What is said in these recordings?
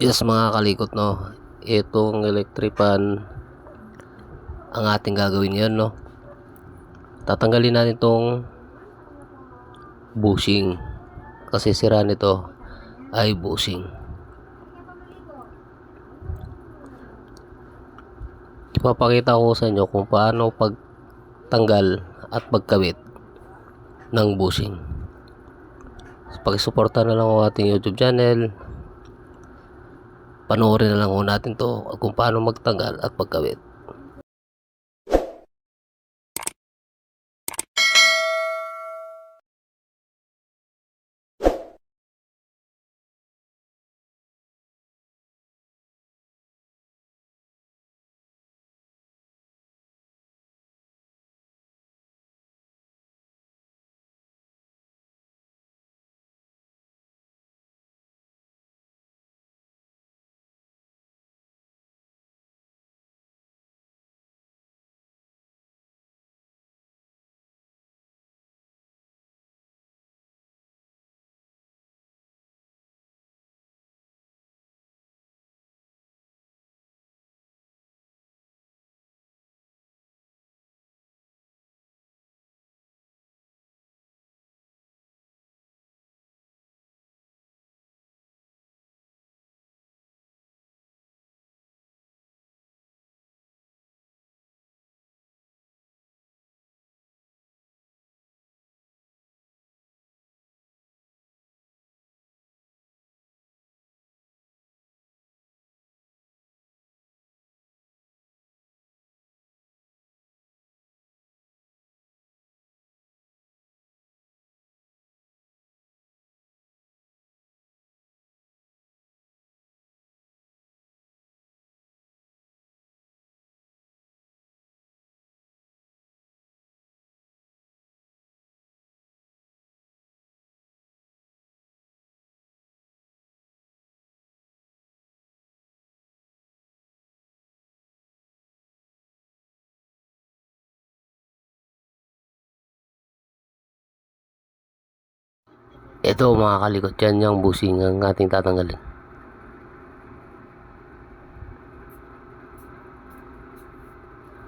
Yes mga kalikot no, itong electric fan ang ating gagawin ngayon no. Tatanggalin natin itong bushing kasi sira nito ay bushing. Ipapakita ko sa inyo kung paano pagtanggal at pagkabit ng bushing. Pakisuporta na lang ang ating YouTube channel panoorin na lang ho natin to kung paano magtanggal at pagkawit. Ito mga kalikot yan yung busing ang ating tatanggalin.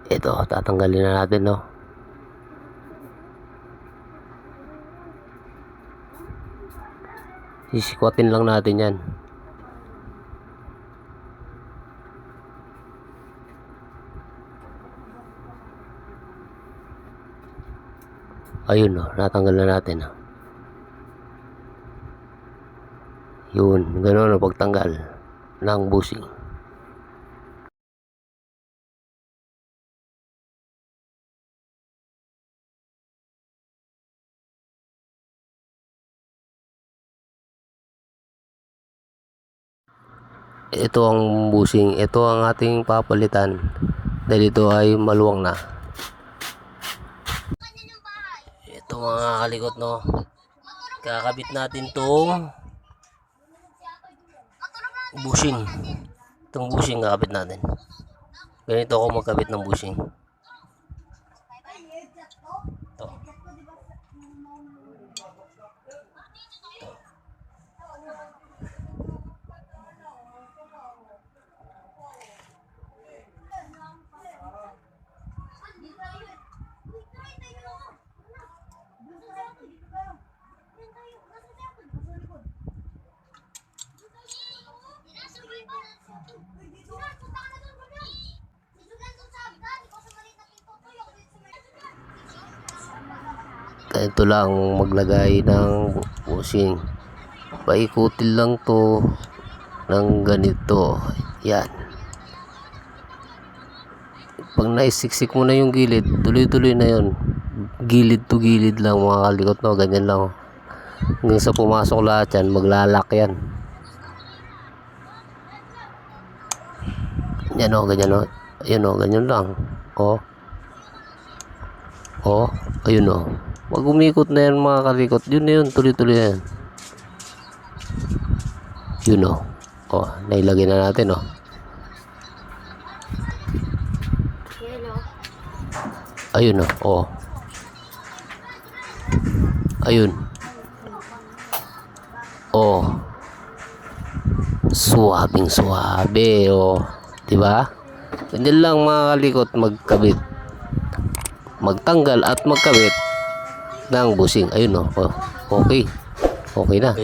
Ito, tatanggalin na natin no. Sisikwatin lang natin yan. Ayun no, natanggal na natin no. Yun, gano'n ang pagtanggal ng busing. Ito ang busing, ito ang ating papalitan dahil ito ay maluwang na. Ito mga kalikot no. Kakabit natin tong bushing. Itong bushing kakabit natin. Ganito ako magkabit ng bushing. Ganito lang maglagay ng bushing. Paikutin lang to ng ganito. Yan. Pag naisiksik mo na yung gilid, tuloy-tuloy na yon. Gilid to gilid lang mga kalikot no. Ganyan lang. oh. Hanggang sa pumasok lahat yan, maglalak yan. Yan o, ganyan o. Ayun o, ganyan lang. O. O, ayun o. Pag umikot na yan mga kalikot, yun na yun, tuloy-tuloy yan. Yun o. O, nailagay na natin o. Ayun o. O. Ayun. O. Suwabing suwabe, o. Di ba? Ganyan lang mga kalikot magkabit. Magtanggal at magkabit ng busing. Ayun, o. Oh, okay. Okay na.